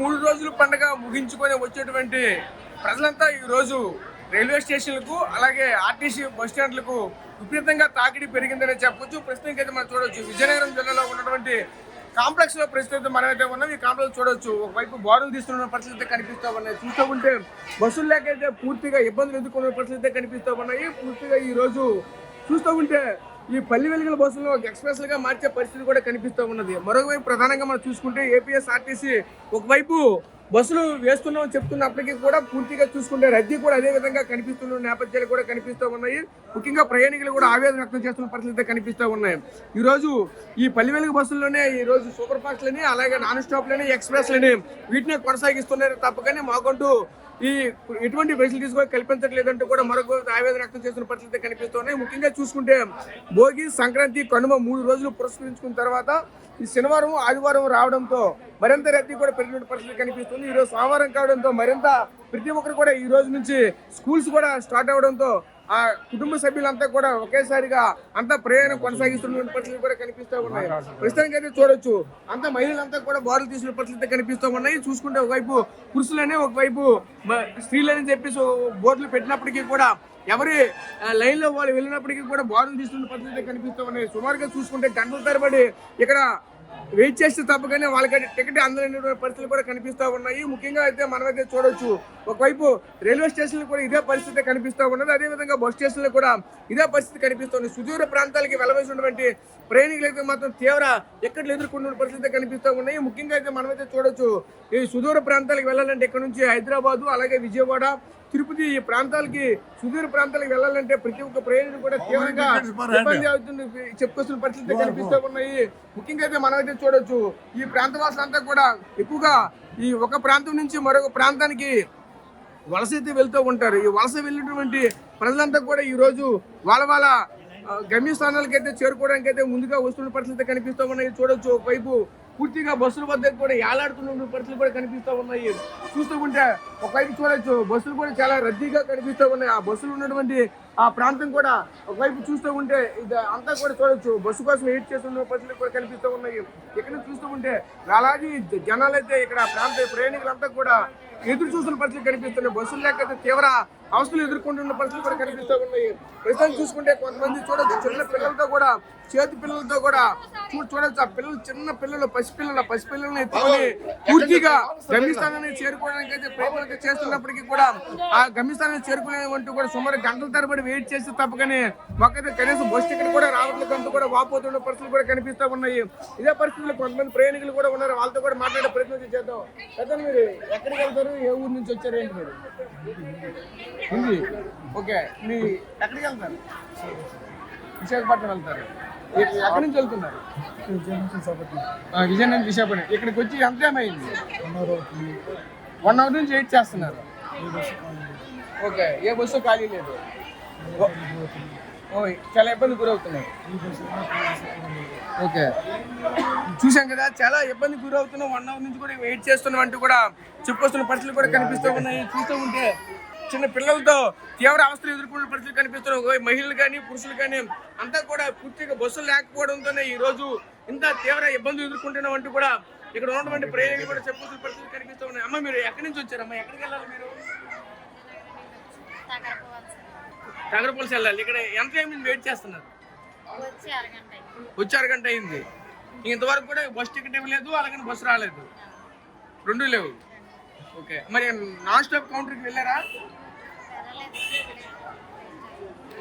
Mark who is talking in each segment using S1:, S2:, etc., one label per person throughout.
S1: మూడు రోజుల పండుగ ముగించుకొని వచ్చేటువంటి ప్రజలంతా ఈ రోజు రైల్వే స్టేషన్లకు అలాగే ఆర్టీసీ బస్ స్టాండ్లకు విపరీతంగా తాకిడి పెరిగిందని చెప్పొచ్చు. ప్రస్తుతానికి అయితే మనం చూడవచ్చు విజయనగరం జిల్లాలో ఉన్నటువంటి కాంప్లెక్స్లో ప్రస్తుతం మనమైతే ఉన్నాం. ఈ కాంప్లెక్స్ చూడొచ్చు ఒకవైపు బారులు తీస్తున్న పరిస్థితి అయితే కనిపిస్తూ ఉన్నాయి. చూస్తూ ఉంటే బస్సులు లేకైతే పూర్తిగా ఇబ్బందులు ఎదుర్కొన్న పరిస్థితి అయితే కనిపిస్తూ ఉన్నాయి. పూర్తిగా ఈ రోజు చూస్తూ ఉంటే ఈ పల్లి వెలుగుల బస్సులను ఎక్స్ప్రెస్గా మార్చే పరిస్థితి కూడా కనిపిస్తూ ఉన్నది. మరొకవైపు ప్రధానంగా మనం చూసుకుంటే ఏపీఎస్ఆర్టీసీ ఒకవైపు బస్సులు వేస్తున్నాం చెప్తున్నప్పటికీ కూడా పూర్తిగా చూసుకుంటే రద్దీ కూడా అదే విధంగా కనిపిస్తున్న నేపథ్యాలు కూడా కనిపిస్తూ ఉన్నాయి. ముఖ్యంగా ప్రయాణికులు కూడా ఆవేదన వ్యక్తం చేస్తున్న పరిస్థితి కనిపిస్తూ ఉన్నాయి. ఈ రోజు ఈ పల్లి వెలుగు బస్సుల్లోనే ఈ రోజు సూపర్ ఫాస్ట్లని అలాగే నాన్ స్టాప్లని ఎక్స్ప్రెస్లని వీటిని కొనసాగిస్తున్నారు తప్పకనే మాకంటూ ఈ ఎటువంటి ఫెసిలిటీస్ కూడా కల్పించట్లేదంటూ కూడా మరొక ఆవేదన వ్యక్తం చేస్తున్న పరిస్థితి కనిపిస్తున్నాయి ముఖ్యంగా చూసుకుంటే భోగి సంక్రాంతి కనుమ మూడు రోజులు పురస్కరించుకున్న తర్వాత ఈ శనివారం ఆదివారం రావడంతో మరింత రద్దీ కూడా పెరిగిన పరిస్థితి కనిపిస్తుంది ఈ రోజు సోమవారం కావడంతో మరింత ప్రతి ఒక్కరు కూడా ఈ రోజు నుంచి స్కూల్స్ కూడా స్టార్ట్ అవడంతో ఆ కుటుంబ సభ్యులంతా కూడా ఒకేసారిగా అంతా ప్రయాణం కొనసాగిస్తున్న పరిస్థితులు కూడా కనిపిస్తూ ఉన్నాయి. ప్రస్తుతానికి అయితే చూడొచ్చు. అంత మహిళలంతా కూడా బారులు తీసిన పరిస్థితి కనిపిస్తూ ఉన్నాయి. చూసుకుంటే ఒకవైపు పురుషులనే ఒకవైపు స్త్రీలని చెప్పేసి బోర్డులు పెట్టినప్పటికీ కూడా ఎవరి లైన్ లైన్లో వాళ్ళు వెళ్ళినప్పటికీ కూడా బారులు తీసుకున్న పరిస్థితి కనిపిస్తూ ఉన్నాయి. సుమారుగా చూసుకుంటే గంటల తరబడి ఇక్కడ వెయిట్ చేస్తే తప్పగానే వాళ్ళకి టికెట్ అందలేని పరిస్థితులు కూడా కనిపిస్తూ ఉన్నాయి. ముఖ్యంగా అయితే మనమైతే చూడొచ్చు ఒకవైపు రైల్వే స్టేషన్లు కూడా ఇదే పరిస్థితి కనిపిస్తూ ఉన్నది. అదేవిధంగా బస్ స్టేషన్లు కూడా ఇదే పరిస్థితి కనిపిస్తుంది. సుదూర ప్రాంతాలకి వెళ్ళవలసినటువంటి ప్రయాణికులు అయితే మాత్రం తీవ్ర ఎక్కట్లు ఎదుర్కొన్న పరిస్థితి కనిపిస్తూ ఉన్నాయి. ముఖ్యంగా అయితే మనమైతే చూడొచ్చు ఈ సుదూర ప్రాంతాలకు వెళ్ళాలంటే ఇక్కడ నుంచి హైదరాబాదు అలాగే విజయవాడ తిరుపతి ఈ ప్రాంతాలకి సుదూర ప్రాంతాలకు వెళ్ళాలంటే ప్రతి ఒక్క ప్రయాణికుడు కూడా తీవ్రంగా ఇబ్బంది అవుతుంది. చెప్పుకొస్తున్న పరిస్థితి కనిపిస్తూ ఉన్నాయి. ముఖ్యంగా అయితే మనం అయితే చూడొచ్చు. ఈ ప్రాంత వాసులంతా కూడా ఎక్కువగా ఈ ఒక ప్రాంతం నుంచి మరొక ప్రాంతానికి వలస అయితే వెళ్తూ ఉంటారు. ఈ వలస వెళ్ళినటువంటి ప్రజలంతా కూడా ఈ రోజు వాళ్ళ వాళ్ళ గమ్యస్థానాలకైతే అయితే చేరుకోవడానికి అయితే ముందుగా వస్తున్న పరిస్థితి కనిపిస్తూ ఉన్నాయి చూడొచ్చు. ఒకవైపు పూర్తిగా బస్సుల వద్ద కూడా ఏలాడుతున్న పరిస్థితులు కూడా కనిపిస్తూ ఉన్నాయి. చూస్తూ ఉంటే ఒకవైపు చూడొచ్చు బస్సులు కూడా చాలా రద్దీగా కనిపిస్తూ ఉన్నాయి. ఆ బస్సులు ఉన్నటువంటి ఆ ప్రాంతం కూడా ఒకవైపు చూస్తూ ఉంటే ఇది అంతా కూడా చూడొచ్చు. బస్సు కోసం వెయిట్ చేస్తున్న పరిస్థితులు కూడా కనిపిస్తూ ఉన్నాయి. ఇక్కడ చూస్తూ ఉంటే అలాగే జనాలు అయితే ఇక్కడ ప్రాంత ప్రయాణికులంతా కూడా ఎదురు చూస్తున్న పరిస్థితులు కనిపిస్తున్నాయి. బస్సులు లేకపోతే తీవ్ర అవస్థలు ఎదుర్కొంటున్న పరిస్థితులు కూడా కనిపిస్తూ ఉన్నాయి. ప్రస్తుతం చూసుకుంటే కొంతమంది చూడొచ్చు చిన్న పిల్లలతో కూడా చేతి పిల్లలతో కూడా చూ చూడొచ్చు. ఆ పిల్లలు చిన్న పిల్లలు పసిపిల్లలు పసిపిల్లల్ని ఎత్తుకొని పూర్తిగా గమ్యస్థానాన్ని చేరుకోవడానికి అయితే ప్రయత్నం చేస్తున్నప్పటికీ కూడా ఆ గమ్యస్థానాన్ని చేరుకునేవంటూ కూడా సుమారు గంటల తరబడి వెయిట్ చేస్తే తప్పకనే మాకైతే కనీసం బస్ టికెట్ కూడా రావట్లేదు కూడా వాపోతున్న పరిస్థితులు కూడా కనిపిస్తూ ఉన్నాయి. ఇదే పరిస్థితుల్లో కొంతమంది ప్రయాణికులు కూడా ఉన్నారు. వాళ్ళతో కూడా మాట్లాడే ప్రయత్నం చేద్దాం. పెద్దలు మీరు ఎక్కడికి వెళ్తారు? ఏ ఊరు నుంచి వచ్చారు ఏంటి మీరు? హిందీ ఓకే మీ ఎక్కడికి వెళ్తారు? విశాఖపట్నం వెళ్తారు. ఎక్కడి నుంచి వెళ్తున్నారు? ఆ, విజయనగరం నుంచి విశాఖపట్నం. ఇక్కడికి వచ్చి ఎంత టైం అయింది? వన్ అవర్ నుంచి వెయిట్ చేస్తున్నారు. ఓకే ఏ బస్సు ఖాళీ లేదు? చాలా ఇబ్బంది గురవుతున్నారు ఓకే. చూసాం కదా చాలా ఇబ్బంది గురవుతున్నాం. వన్ అవర్ నుంచి కూడా వెయిట్ చేస్తున్నాం అంటూ కూడా చెప్పుకొస్తున్న పరిస్థితులు కూడా కనిపిస్తూ ఉన్నాయి. చూస్తూ ఉంటే చిన్న పిల్లలతో తీవ్ర అవస్థలు ఎదుర్కొన్న పరిస్థితులు కనిపిస్తున్నాయి మహిళలు కానీ పురుషులు కానీ అంతా కూడా పూర్తిగా బస్సులు లేకపోవడంతోనే ఈ రోజు ఇంత తీవ్ర ఇబ్బందులు ఎదుర్కొంటున్నాం అంటూ కూడా ఇక్కడ ఉన్నటువంటి ప్రయాణికులు కూడా చెప్పుకొస్తున్న పరిస్థితులు కనిపిస్తూ ఉన్నాయి. అమ్మ మీరు ఎక్కడి నుంచి వచ్చారమ్మా ఎక్కడికి వెళ్ళాలి మీరు? నగరపల్సి వెళ్ళాలి. ఇక్కడ ఎంత టైం వెయిట్ చేస్తున్నారు?
S2: వచ్చి అరగంట అయింది.
S1: ఇంతవరకు కూడా బస్ టికెట్ ఇవ్వలేదు అలాగే బస్సు రాలేదు. రెండు లేవు. ఓకే. మరి నాన్ స్టాప్ కౌంటర్కి వెళ్ళారా.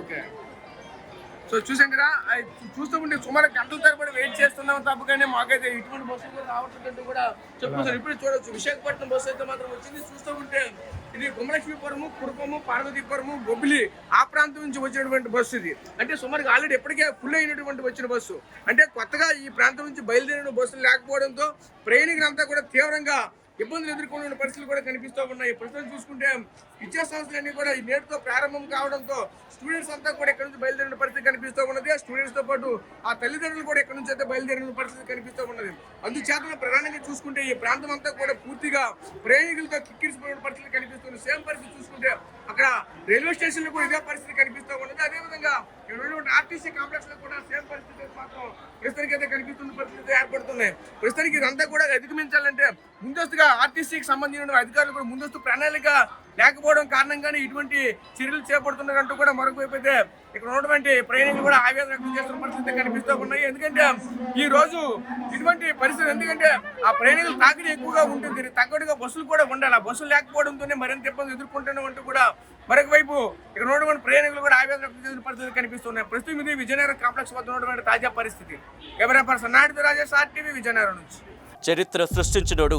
S1: ఓకే. సో చూసాం కదా చూస్తూ ఉంటే సుమారు గంటల తరబడి వెయిట్ చేస్తున్నాం తప్పగానే మాకైతే ఇటువంటి బస్సు కూడా రావట్లేదంటూ కూడా చెప్పుకుంటారు ఇప్పుడు చూడొచ్చు. విశాఖపట్నం బస్సు అయితే మాత్రం వచ్చింది. చూస్తూ ఉంటే ఇది గుమ్మలక్ష్మీపురము కురుపము పార్వతీపురము బొబ్బిలి ఆ ప్రాంతం నుంచి వచ్చినటువంటి బస్సు ఇది. అంటే సుమారుగా ఆల్రెడీ ఎప్పటికే ఫుల్ అయినటువంటి వచ్చిన బస్సు. అంటే కొత్తగా ఈ ప్రాంతం నుంచి బయలుదేరిన బస్సులు లేకపోవడంతో ప్రయాణికులంతా కూడా తీవ్రంగా ఇబ్బందులు ఎదుర్కొన్న పరిస్థితులు కూడా కనిపిస్తూ ఉన్నాయి. ప్రస్తుతం చూసుకుంటే విద్యా సంస్థలన్నీ కూడా ఈ నేటితో ప్రారంభం కావడంతో స్టూడెంట్స్ అంతా కూడా ఇక్కడ నుంచి బయలుదేరిన పరిస్థితి కనిపిస్తూ ఉన్నది. ఆ స్టూడెంట్స్తో పాటు ఆ తల్లిదండ్రులు కూడా ఇక్కడ నుంచి అయితే బయలుదేరిన పరిస్థితి కనిపిస్తూ ఉన్నది. అందుచేత ప్రధానంగా చూసుకుంటే ఈ ప్రాంతం అంతా కూడా పూర్తిగా ప్రయాణికులతో కిక్కిరిసిపోయిన పరిస్థితి కనిపిస్తుంది. సేమ్ పరిస్థితి చూసుకుంటే అక్కడ రైల్వే స్టేషన్లో కూడా ఇదే పరిస్థితి కనిపిస్తూ ఉన్నది. అదేవిధంగా ఇక్కడ ఉన్నటువంటి ఆర్టీసీ కాంప్లెక్స్లో కూడా సేమ్ ప్రస్తుతానికి అయితే కనిపిస్తున్న పరిస్థితి ఏర్పడుతున్నాయి ప్రస్తుతానికి ఇదంతా కూడా అధిగమించాలంటే ముందస్తుగా ఆర్టీసీకి సంబంధించిన అధికారులు కూడా ముందస్తు ప్రణాళిక లేకపోవడం కారణంగానే ఇటువంటి చర్యలు చేపడుతున్నారంటూ కూడా మరొక వైపు అయితే ఇక్కడ ఉన్నటువంటి ప్రయాణికులు కూడా ఆవేదన వ్యక్తం చేస్తున్న పరిస్థితి కనిపిస్తూ ఉన్నాయి. ఎందుకంటే ఈ రోజు ఇటువంటి పరిస్థితి ఎందుకంటే ఆ ప్రయాణికులు తాకిడి ఎక్కువగా ఉంటుంది. తగ్గట్టుగా బస్సులు కూడా ఉండాలి. ఆ బస్సులు లేకపోవడంతోనే మరింత ఇబ్బంది ఎదుర్కొంటున్నామంటూ కూడా మరొక వైపు ఇక్కడ ఉన్నటువంటి ప్రయాణికులు కూడా ఆవేదన వ్యక్తం చేసిన పరిస్థితి కనిపిస్తున్నాయి ప్రస్తుతం ఇది విజయనగరం కాంప్లెక్స్ వద్ద ఉన్నటువంటి తాజా పరిస్థితి. Camera person Naidu Rajesh RTV Vizianagaram నుంచి.
S3: చరిత్ర సృష్టించినోడు